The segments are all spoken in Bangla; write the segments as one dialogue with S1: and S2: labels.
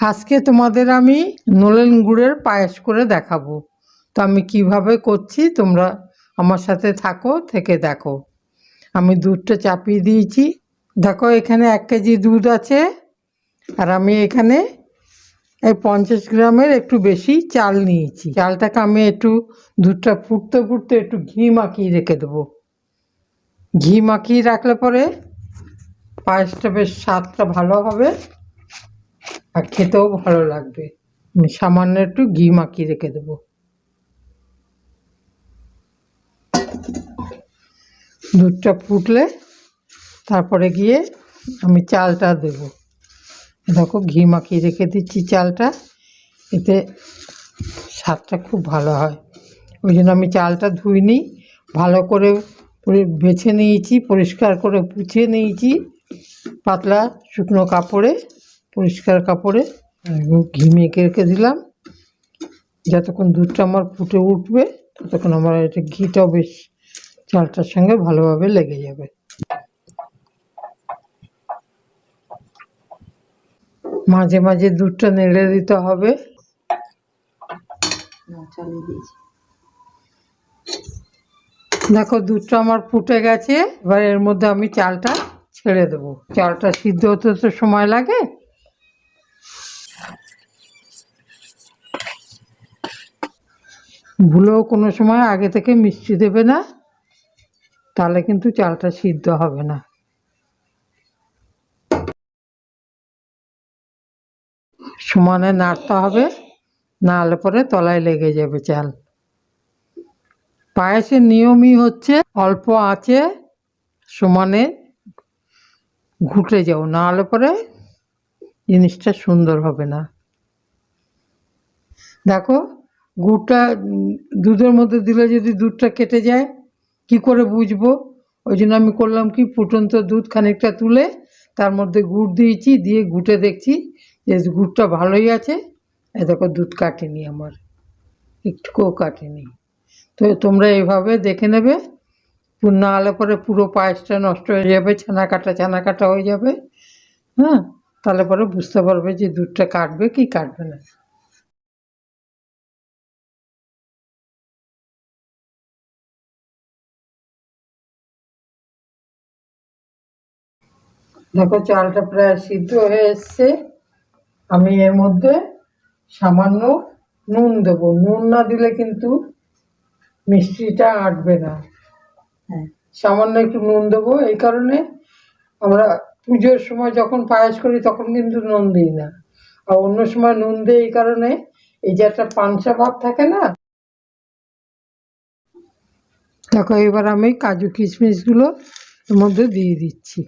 S1: আজকে তোমাদের আমি নলেন গুড়ের পায়েস করে দেখাবো। তো আমি কীভাবে করছি তোমরা আমার সাথে থাকো, থেকে দেখো। আমি দুধটা চাপিয়ে দিয়েছি। দেখো, এখানে এক কেজি দুধ আছে। আর আমি এখানে এই পঞ্চাশ গ্রামের একটু বেশি চাল নিয়েছি। চালটাকে আমি একটু দুধটা ফুটতে ফুটতে একটু ঘি মাখিয়ে রেখে দেবো। ঘি মাখিয়ে রাখলে পরে পায়েসটা বেশ স্বাদটা ভালো হবে। আর খেতেও ভালো লাগবে। আমি সামান্য একটু ঘি মাখিয়ে রেখে দেবো। দুধটা ফুটলে তারপরে গিয়ে আমি চালটা দেবো। দেখো ঘি মাখিয়ে রেখে দিচ্ছি চালটা। এতে স্বাদটা খুব ভালো হয়। ওই জন্য আমি চালটা ধুইনি। ভালো করে বেছে নিয়েছি, পরিষ্কার করে পুছে নিয়েছি। পাতলা শুকনো কাপড়ে। পরিষ্কার কাপড়ে ঘি মেখে রেখে দিলাম। যতক্ষণ দুধটা আমার ফুটে উঠবে, ততক্ষণ আমার এটা ঘিটাও বেশ চালটার সঙ্গে ভালোভাবে লেগে যাবে। মাঝে মাঝে দুধটা নেড়ে দিতে হবে। দেখো, দুধটা আমার ফুটে গেছে। এবার এর মধ্যে আমি চালটা ছেড়ে দেবো। চালটা সিদ্ধ হতে তো সময় লাগে। ভুলেও কোনো সময় আগে থেকে মিষ্টি দেবে না, তাহলে কিন্তু চালটা সিদ্ধ হবে না। সমানে নাড়তে হবে নাহলে পরে তলায় লেগে যাবে চাল। পায়েসের নিয়মই হচ্ছে অল্প আঁচে সমানে ঘুটে যাও নাহলে পরে জিনিসটা সুন্দর হবে না। দেখো গুড়টা দুধের মধ্যে দিলে যদি দুধটা কেটে যায়, কি করে বুঝব? ওই জন্য আমি করলাম কি, ফুটন্ত দুধ খানিকটা তুলে তার মধ্যে গুড় দিয়েছি, দিয়ে ঘুটে দেখছি যে গুড়টা ভালোই আছে। এ দেখো দুধ কাটেনি আমার, একটুকুও কাটেনি। তো তোমরা এইভাবে দেখে নেবে না হলে পরে পুরো পায়েসটা নষ্ট হয়ে যাবে, ছানা কাটা ছানা কাটা হয়ে যাবে হ্যাঁ? তাহলে পরে বুঝতে পারবে যে দুধটা কাটবে কি কাটবে না। দেখো চালটা প্রায় সিদ্ধ হয়ে এসছে। আমি এর মধ্যে সামান্য নুন দেবো। নুন না দিলে কিন্তু মিষ্টিটা আটবে না। হ্যাঁ। সামান্য একটু নুন দেবো। এই কারণে আমরা পুজোর সময় যখন পায়েস করি তখন কিন্তু নুন দিই না। আর অন্য সময় নুন দিই এই কারণে এই যে একটা পানসা ভাব থাকে না? দেখো এবার আমি কাজু কিশমিশগুলো এর মধ্যে দিয়ে দিচ্ছি।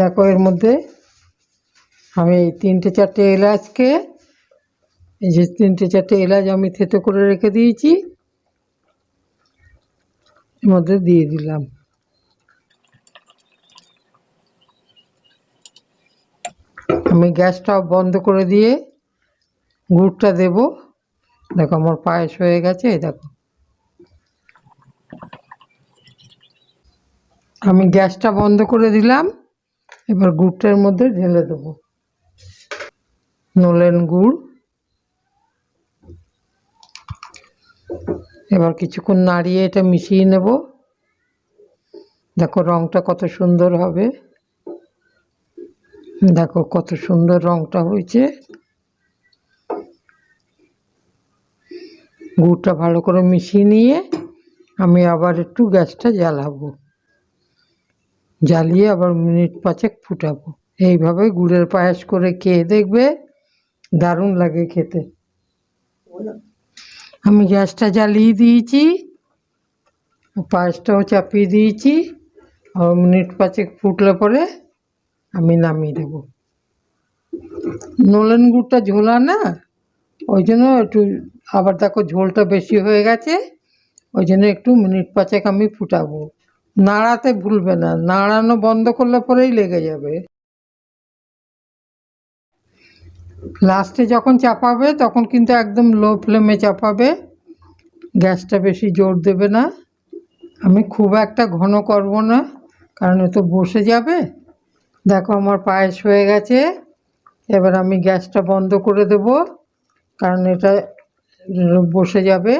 S1: দেখো এর মধ্যে আমি এই তিনটে চারটে এলাচকে, এই যে তিনটে চারটে এলাচ আমি থেতো করে রেখে দিয়েছি, এর মধ্যে দিয়ে দিলাম। আমি গ্যাসটা বন্ধ করে দিয়ে গুড়টা দেব। দেখো আমার পায়েস হয়ে গেছে দেখো। আমি গ্যাসটা বন্ধ করে দিলাম। এবার গুড়টার মধ্যে ঢেলে দেবো। নলেন গুড়। এবার কিছুক্ষণ নাড়িয়ে এটা মিশিয়ে নেব। দেখো রংটা কত সুন্দর হবে। দেখো কত সুন্দর রংটা হয়েছে। গুড়টা ভালো করে মিশিয়ে নিয়ে আমি আবার একটু গ্যাসটা জ্বালাবো। জ্বালিয়ে আবার মিনিট পাঁচেক ফুটাবো। এইভাবে গুড়ের পায়েস করে খেয়ে দেখবে দারুণ লাগে খেতে। আমি গ্যাসটা জ্বালিয়ে দিয়েছি, পায়েসটাও চাপিয়ে দিয়েছি আর মিনিট পাঁচেক ফুটলে পরে আমি নামিয়ে দেব। নলেন গুড়টা ঝোলা না, ওই জন্য একটু, আবার দেখো ঝোলটা বেশি হয়ে গেছে, ওই জন্য একটু মিনিট পাঁচেক আমি ফুটাবো। নাড়াতে ভুলবে না। নাড়ানো বন্ধ করলে পরেই লেগে যাবে। লাস্টে যখন চাপাবে, তখন কিন্তু একদম লো ফ্লেমে চাপাবে। গ্যাসটা বেশি জোর দেবে না। আমি খুব একটা ঘন করব না, কারণ এ তো বসে যাবে। দেখো আমার পায়েস হয়ে গেছে। এবার আমি গ্যাসটা বন্ধ করে দেব, কারণ এটা বসে যাবে।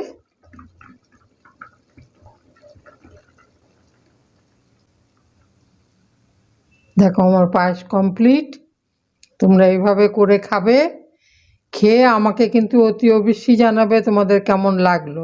S1: দেখো আমার পায়েস কমপ্লিট তোমরা এইভাবে করে খাবে। খেয়ে আমাকে কিন্তু অতি অবশ্যই জানাবে তোমাদের কেমন লাগল।